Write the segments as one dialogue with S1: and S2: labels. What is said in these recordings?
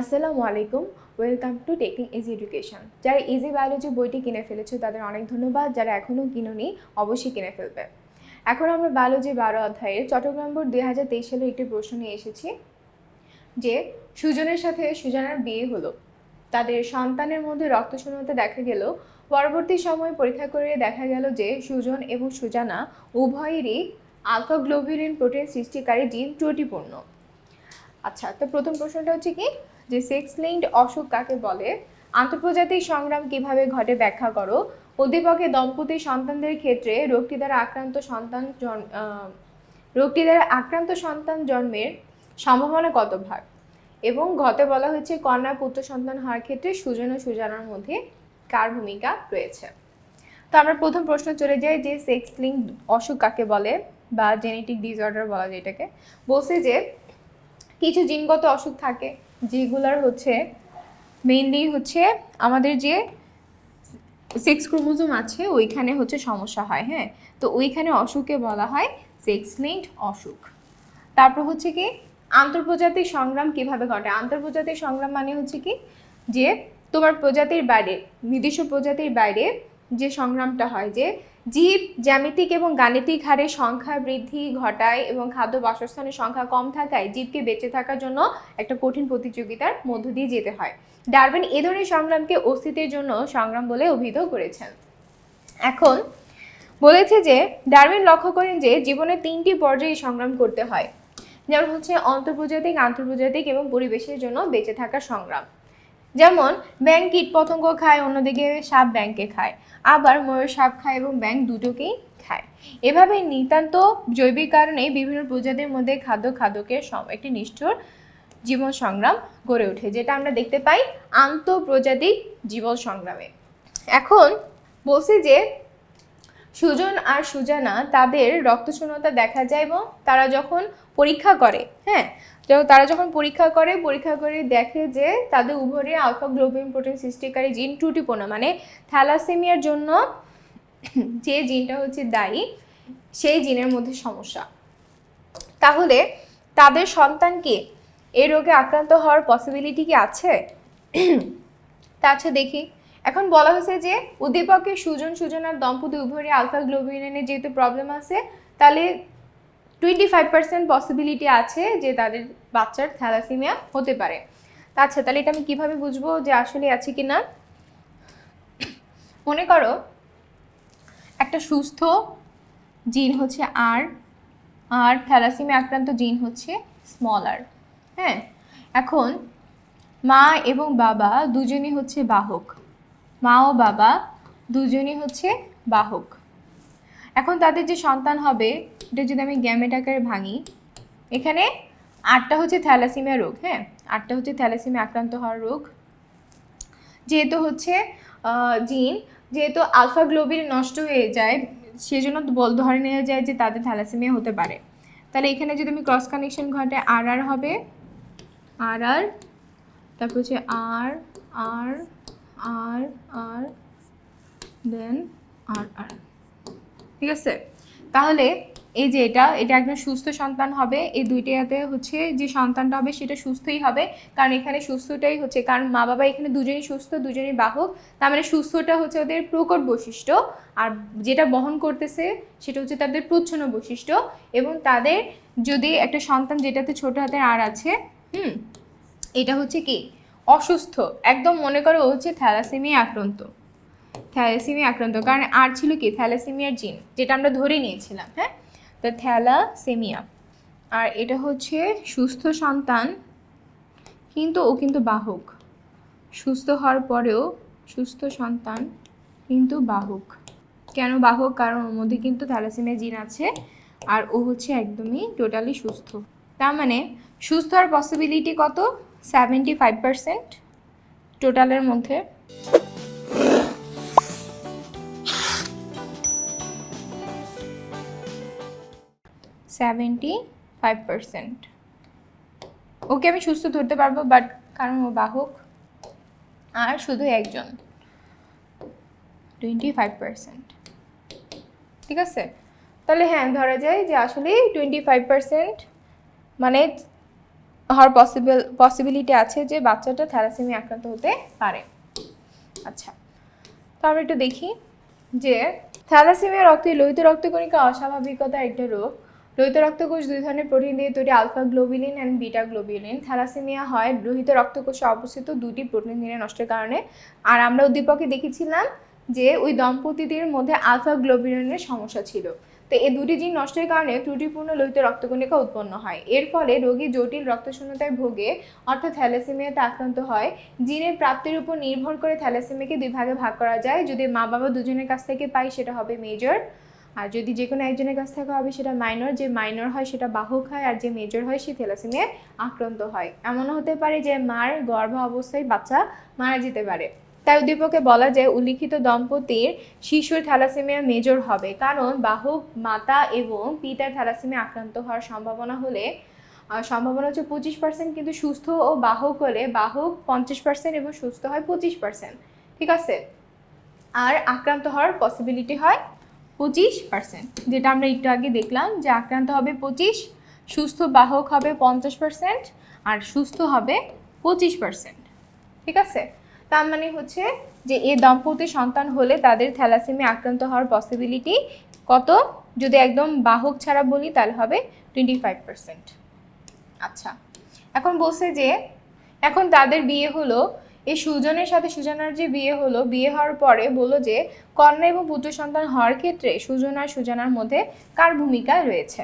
S1: আসসালামু আলাইকুম welcome to taking easy education যারা ইজি বায়োলজি বইটি কিনে ফেলেছো, তাদের অনেক ধন্যবাদ। যারা এখনও কিনুনি, অবশ্যই কিনে ফেলবে। এখন আমরা বায়োলজি বারো অধ্যায়ের চট্টগ্রাম বোর্ড দুই হাজার তেইশ সালের একটি প্রশ্ন নিয়ে এসেছি, যে সুজনের সাথে সুজানার বিয়ে হলো। তাদের সন্তানের মধ্যে রক্ত রক্তশূন্যতা দেখা গেল। পরবর্তী সময়ে পরীক্ষা করে দেখা গেল যে সুজন এবং সুজানা উভয়েরই আলফা প্রোটিন সৃষ্টিকারী জিন ত্রুটিপূর্ণ। আচ্ছা তো প্রথম প্রশ্নটা হচ্ছে কি? যে সেক্স লিঙ্কড অসুখ কাকে বলে? আন্তর্জাতিক সংগ্রাম কীভাবে ঘটে ব্যাখ্যা করো? উদ্দীপকে দম্পতি সন্তানদের ক্ষেত্রে রোগটি দ্বারা আক্রান্ত সন্তান রোগটি দ্বারা আক্রান্ত সন্তান জন্মের সম্ভাবনা কত ভাগ? এবং গতে বলা হয়েছে কন্যা পুত্র সন্তান হওয়ার ক্ষেত্রে সুজন ও সুজানার মধ্যে কার ভূমিকা রয়েছে? তো আমরা প্রথম প্রশ্ন চলে যাই যে সেক্স লিঙ্ক অসুখ কাকে বলে বা জেনেটিক ডিসঅর্ডার বলা যায় এটাকে। বলছে যে কিছু জিনগত অসুখ থাকে যেগুলার হচ্ছে মেইনলি হচ্ছে আমাদের যে সেক্স ক্রোমোজোম আছে, ওইখানে হচ্ছে সমস্যা হয় হ্যাঁ? তো ওইখানে অসুখকে বলা হয় সেক্স লিঙ্কড অসুখ। তারপর হচ্ছে কি আন্তর্প্রজাতিক সংগ্রাম কীভাবে ঘটে? আন্তর্প্রজাতিক সংগ্রাম মানে হচ্ছে কি, যে তোমার প্রজাতির বাইরে, নির্দিষ্ট প্রজাতির বাইরে যে সংগ্রামটা হয়, যে জীব, জ্যামিতিক এবং গাণিতিক হারে সংখ্যা বৃদ্ধি ঘটায় এবং খাদ্য বাসস্থানের সংখ্যা কম থাকায় জীবকে বেঁচে থাকার জন্য একটা কঠিন প্রতিযোগিতার মধ্য দিয়ে যেতে হয়। ডারউইন এ ধরনের সংগ্রামকে অস্তিত্বের জন্য সংগ্রাম বলে অভিহিত করেছেন। এখন বলেছে যে, ডারউইন লক্ষ্য করেন যে, জীবনে তিনটি পর্যায়ে সংগ্রাম করতে হয়। যেমন হচ্ছে অন্তর্প্রজাতিক আন্তর্জাতিক এবং পরিবেশের জন্য বেঁচে থাকার সংগ্রাম। যেমন ব্যাং কীট পতঙ্গ খায়, অন্যদিকে সাপ ব্যাংকে খায়। আবার ময়ূর, সাপ খায় এবং ব্যাং দুটোকেই খায়। এভাবে নিতান্ত জৈবিক কারণে বিভিন্ন প্রজাতির মধ্যে খাদ্য খাদ্যকের সম- একটি নিষ্ঠুর জীবন সংগ্রাম গড়ে ওঠে, যেটা আমরা দেখতে পাই আন্তঃপ্রজাতিক জীবন সংগ্রামে এখন বলছি যে, সুজন আর সুজানা তাদের রক্তশূন্যতা দেখা যায় এবং তারা যখন পরীক্ষা করে হ্যাঁ তো তারা যখন পরীক্ষা করে পরীক্ষা করে দেখে যে তাদের উভয়ের আলফা গ্লোবিন প্রোটিন সৃষ্টিকারী জিন ত্রুটিপূর্ণ মানে থ্যালাসেমিয়ার জন্য যে জিনটা হচ্ছে দায়ী, সেই জিনের মধ্যে সমস্যা। তাহলে তাদের সন্তানকে এই রোগে আক্রান্ত হওয়ার পসিবিলিটি কি আছে? তা আছে দেখি। এখন বলা হয়েছে যে উদ্দীপকের সুজন সুজনার দম্পতি উভয়ের আলফা গ্লোবিনের যেহেতু প্রবলেম আছে, তাহলে টোয়েন্টি ফাইভ পার্সেন্ট পসিবিলিটি আছে যে তাদের বাচ্চার থ্যালাসিমিয়া হতে পারে। আচ্ছা তাহলে এটা আমি কীভাবে বুঝব যে আসলে আছে কি না মনে করো, একটা সুস্থ জিন হচ্ছে আর আর থ্যালাসিমিয়া আক্রান্ত জিন হচ্ছে স্মল আর হ্যাঁ? এখন মা এবং বাবা দুজনই হচ্ছে বাহক। মা ও বাবা দুজনই হচ্ছে বাহক। এখন তাদের যে সন্তান হবে, এটা যদি আমি গ্যামেট আকারে ভাঙি, এখানে আটটা হচ্ছে থ্যালাসিমিয়া রোগ হ্যাঁ? আটটা হচ্ছে থ্যালাসিমিয়া আক্রান্ত হওয়ার রোগ। যেহেতু হচ্ছে জিন যেহেতু আলফা গ্লোবিন নষ্ট হয়ে যায়, সেজন্য বল ধরে নেওয়া যায় যে তাদের থ্যালাসেমিয়া হতে পারে। তাহলে এখানে যদি আমি ক্রস কানেকশন ঘটে আর আর হবে। আর আর তারপর হচ্ছে আর আর আর আর দেন আর আর ঠিক আছে? তাহলে এই যে এটা এটা একজন সুস্থ সন্তান হবে, এই দুইটাতে হচ্ছে যে সন্তানটা হবে সেটা সুস্থই হবে। কারণ এখানে সুস্থটাই হচ্ছে, কারণ মা বাবা এখানে দুজনেই সুস্থ, দুজনেই বাহক। তার মানে সুস্থটা হচ্ছে ওদের প্রকট বৈশিষ্ট্য। আর যেটা বহন করতেছে সেটা হচ্ছে তাদের প্রচ্ছন্ন বৈশিষ্ট্য। এবং তাদের যদি একটা সন্তান যেটাতে ছোট হাতের আর আছে, হুম, এটা হচ্ছে কি? অসুস্থ। একদম মনে করো হচ্ছে থ্যালাসেমিয়া আক্রান্ত। থ্যালাসেমিয়া আক্রান্ত। কারণ আর ছিল কি? থ্যালাসেমিয়ার জিন, যেটা আমরা ধরে নিয়েছিলাম হ্যাঁ? তো থ্যালাসেমিয়া। আর এটা হচ্ছে সুস্থ সন্তান, কিন্তু ও কিন্তু বাহক। সুস্থ হওয়ার পরেও সুস্থ সন্তান, কিন্তু বাহক। কেন বাহক? কারণ ওর মধ্যে কিন্তু থ্যালাসেমিয়া জিন আছে, আর ও হচ্ছে একদমই টোটালি সুস্থ। তার মানে সুস্থ হওয়ার পসিবিলিটি কত? সেভেন্টি ফাইভ পার্সেন্ট টোটালের মধ্যে। সেভেন্টি ফাইভ পার্সেন্ট ওকে আমি সুস্থ ধরতে পারব বাট কারণ ও বাহক, আর শুধু একজন। টোয়েন্টি ফাইভ পার্সেন্ট ঠিক আছে? তাহলে হ্যাঁ ধরা যায় যে আসলে টোয়েন্টি ফাইভ পার্সেন্ট মানে হওয়ার পসিবল পসিবিলিটি আছে যে বাচ্চাটা থ্যালাসেমিয়া আক্রান্ত হতে পারে। আচ্ছা তো আমরা একটু দেখি যে থ্যালাসেমিয়া রক্তে, লোহিত রক্তকণিকা অস্বাভাবিকতা একটা রোগ লোহিত রক্তকোষ দুই ধরনের প্রোটিন দিয়ে তৈরি alpha globulin and beta globulin. Thalassaemia হয়, লোহিত রক্তকোষে অবস্থিত দুটি প্রোটিন দিয়ে নষ্টের কারণে। আর আমরা উদ্দীপকে দেখেছিলাম যে ওই দম্পতিদের মধ্যে আলফা গ্লোবিলিনের সমস্যা ছিল। তো এই দুটি জিন নষ্টের কারণে ত্রুটিপূর্ণ লোহিত রক্তকণিকা উৎপন্ন হয়। এর ফলে রোগী জটিল রক্তশূন্যতায় ভোগে, অর্থাৎ থ্যালাসেমিয়াতে আক্রান্ত হয়। জিনের প্রাপ্তির উপর নির্ভর করে থ্যালাসেমিয়াকে দুই ভাগে ভাগ করা যায়। যদি মা বাবা দুজনের কাছ থেকে পাই সেটা হবে মেজর আর যদি যে কোনো একজনের কাছ থেকে হবে, সেটা মাইনর যে মাইনর হয় সেটা বাহক হয়, আর যে মেজর হয় সে থ্যালাসেমিয়ায় আক্রান্ত হয়। এমনও হতে পারে যে মার গর্ভ অবস্থায় বাচ্চা মারা যেতে পারে। তাই উদ্দীপকে বলা যায় উল্লিখিত দম্পতির শিশুর থ্যালাসেমিয়া মেজর হবে। কারণ বাহক, মাতা এবং পিতার থ্যালাসেমিয়া আক্রান্ত হওয়ার সম্ভাবনা হলে সম্ভাবনা হচ্ছে পঁচিশ পার্সেন্ট কিন্তু সুস্থ ও বাহক হলে বাহক পঞ্চাশ পার্সেন্ট এবং সুস্থ হয় পঁচিশ পার্সেন্ট ঠিক আছে? আর আক্রান্ত হওয়ার পসিবিলিটি হয় পঁচিশ পার্সেন্ট যেটা আমরা একটু আগে দেখলাম যে আক্রান্ত হবে পঁচিশ, সুস্থ বাহক হবে পঞ্চাশ পার্সেন্ট আর সুস্থ হবে পঁচিশ পার্সেন্ট ঠিক আছে? তার মানে হচ্ছে যে এই দম্পতি সন্তান হলে তাদের থ্যালাসেমিয়া আক্রান্ত হওয়ার পসিবিলিটি কত? যদি একদম বাহক ছাড়া বলি তাহলে হবে টোয়েন্টি ফাইভ পার্সেন্ট আচ্ছা এখন বলছে যে এখন তাদের বিয়ে হলো এই সুজনের সাথে সুজনার যে বিয়ে হলো, বিয়ে হওয়ার পরে বলো যে, কন্যা এবং পুত্র সন্তান হওয়ার ক্ষেত্রে সুজন আর সুজনার মধ্যে কার ভূমিকা রয়েছে?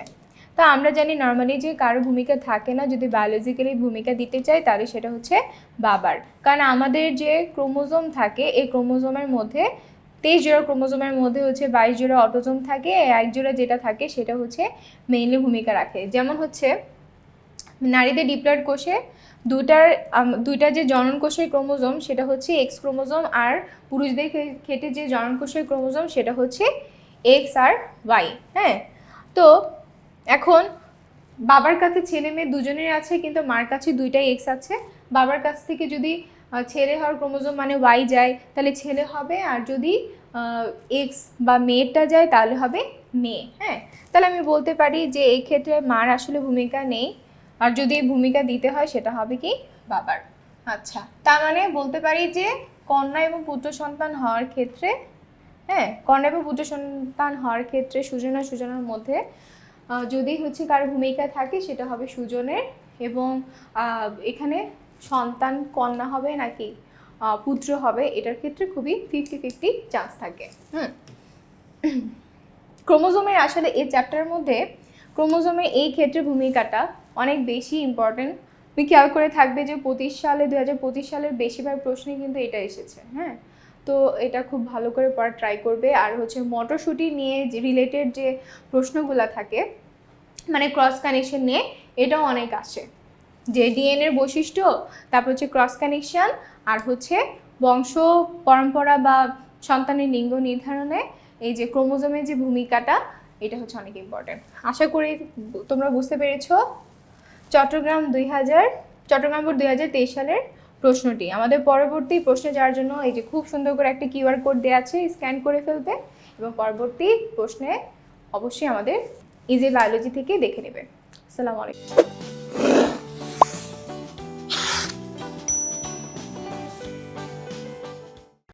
S1: তা আমরা জানি নর্মালি যে কারও ভূমিকা থাকে না, যদি বায়োলজিক্যালি ভূমিকা দিতে চাই তাহলে সেটা হচ্ছে বাবার। কারণ আমাদের যে ক্রোমোজোম থাকে, এই ক্রোমোজোমের মধ্যে, তেইশ জোড়া ক্রোমোজোমের মধ্যে হচ্ছে বাইশ জোড়া অটোজোম থাকে এক জোড়া যেটা থাকে সেটা হচ্ছে মেইনলি ভূমিকা রাখে। যেমন হচ্ছে, নারীদের ডিপ্লয়েড কোষে দুটার আম, দুইটা যে জনন কোষের ক্রোমোজোম সেটা হচ্ছে এক্স ক্রোমোজোম আর পুরুষদের ক্ষেত্রে যে জনন কোষের ক্রোমোজোম সেটা হচ্ছে এক্স আর ওয়াই হ্যাঁ? তো এখন বাবার কাছে ছেলে মেয়ে দুজনের আছে কিন্তু মার কাছে দুইটাই এক্স আছে। বাবার কাছ থেকে যদি ছেলে হওয়ার ক্রোমোজোম মানে ওয়াই যায় তাহলে ছেলে হবে আর যদি এক্স বা মেয়েরটা যায় তাহলে হবে মেয়ে হ্যাঁ? তাহলে আমি বলতে পারি যে এই ক্ষেত্রে মার আসলে ভূমিকা নেই। আর যদি ভূমিকা দিতে হয়, সেটা হবে কি বাবার। আচ্ছা তার মানে বলতে পারি যে কন্যা এবং পুত্র সন্তান হওয়ার ক্ষেত্রে হ্যাঁ কন্যা এবং পুত্র সন্তান হওয়ার ক্ষেত্রে সুজন সুজনের মধ্যে যদি হচ্ছে কার ভূমিকা থাকে, সেটা হবে সুজনের এবং এখানে সন্তান কন্যা হবে নাকি পুত্র হবে, এটার ক্ষেত্রে খুবই ফিফটি ফিফটি চান্স থাকে। হুম। ক্রোমোজোমের আসলে এই চ্যাপ্টারের মধ্যে, ক্রোমোজোমের এই ক্ষেত্রে ভূমিকাটা অনেক বেশি ইম্পর্টেন্ট তুমি খেয়াল করে থাকবে যে পঁচিশ সালে দু হাজার পঁচিশ সালের বেশিরভাগ প্রশ্নে কিন্তু এটা এসেছে হ্যাঁ? তো এটা খুব ভালো করে পড়া ট্রাই করবে। আর হচ্ছে মটরশুঁটি নিয়ে যে রিলেটেড যে প্রশ্নগুলো থাকে মানে ক্রস কানেকশন নিয়ে, এটাও অনেক আসে। যে ডিএনএর বৈশিষ্ট্য, তারপর হচ্ছে ক্রস কানেকশন আর হচ্ছে বংশ, পরম্পরা বা সন্তানের লিঙ্গ নির্ধারণে এই যে ক্রোমোজোমের যে ভূমিকাটা, এটা হচ্ছে অনেক ইম্পর্টেন্ট আশা করি তোমরা বুঝতে পেরেছ। চট্টগ্রাম দুই হাজার, চট্টগ্রাম বোর্ড দুই হাজার তেইশ সালের প্রশ্নটি। আমাদের পরবর্তী প্রশ্নে যাওয়ার জন্য এই যে খুব সুন্দর করে একটা কিউআর কোড দেওয়া আছে, স্ক্যান করে ফেলতে এবং পরবর্তী প্রশ্নে অবশ্যই আমাদের ইজি বায়োলজি থেকে দেখে নেবে। আসসালামু আলাইকুম।